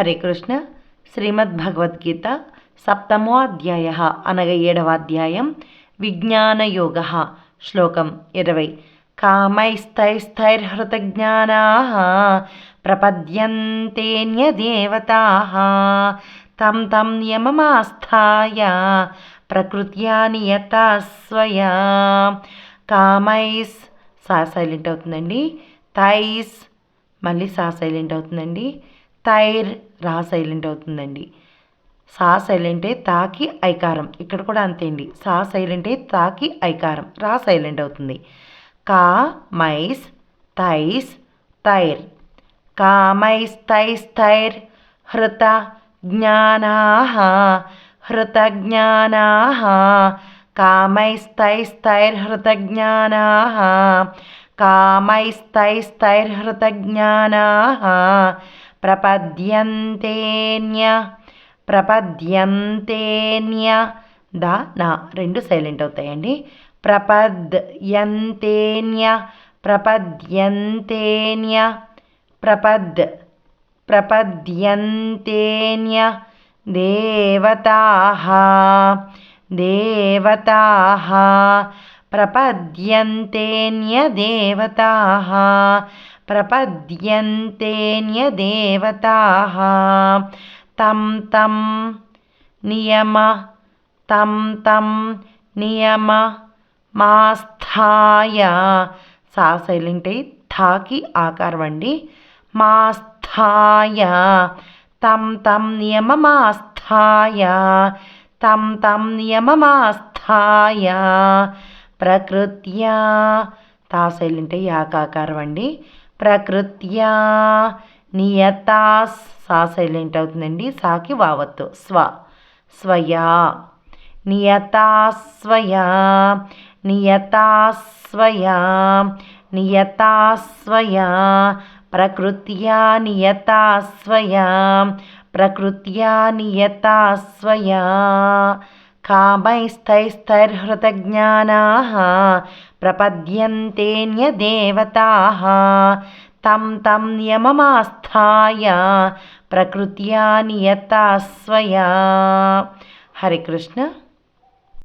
హరే కృష్ణ. శ్రీమద్ భగవద్గీత సప్తమో అధ్యాయ అనగా ఏడవ అధ్యాయం విజ్ఞానయోగ శ్లోకం ఇరవై. కామైస్థైస్థైర్హృతజ్ఞానా ప్రపద్యంతేన్యదేవతా తం తం యమమాస్థాయ ప్రకృత్యా నియత స్వయా కామైస్ సా సైలెంట్ అవుతుందండి. థైస్ మళ్ళీ సా సైలెంట్ అవుతుందండి. తైర్ రా సైలెంట్ అవుతుందండి. సా సైలెంటే తాకి ఐకారం. ఇక్కడ కూడా అంతే అండి. సా సైలెంటే తాకి ఐకారం. రా సైలెంట్ అవుతుంది. కా మైస్ తైస్ తైర్. కా మైస్ థైస్ థైర్ హృత జ్ఞానా హృతజ్ఞానా కామైస్తైస్తైర్హృతజ్ఞానా కామైస్తైస్తైర్హృతజ్ఞానా ప్రపద్యంతేన్య ప్రపద్యంతేన్య ద నా రెండు సైలెంట్ అవుతాయండి. ప్రపద్యంతేన్య ప్రపద్యంతేన్య ప్రపద్ ప్రపద్యంతేన్య దేవతాః దేవతాః ప్రపద్యంతేన్య దేవతాః प्रपद्यन्तेऽन्यदेवताः तं तं नियम तं तं నియమ మాస్థాయ సా సైలెంట్ అయి థాకి ఆకారం అండి మాస్థాయ తం తం నియమమాస్థాయ తం తం నియమమాస్థాయ ప్రకృత్యా తా సైలెంట్ యాకాకారం అండి ప్రకృత్యా నియతా. సా సైలెంట్ అవుతుందండి సాకి వావత్తు. స్వ. స్వయా. నియతా స్వయా. నియతా స్వయా. నియతా స్వయా. ప్రకృత్యా నియతా స్వయా. ప్రకృత్యా నియతా స్వయా. కామైస్థైస్థైర్హృతజ్ఞానాः ప్రపద్యంతేన్యదేవతాः తం తం నియమమాస్థాయ ప్రకృత్యా నియతా స్వయా హరే కృష్ణ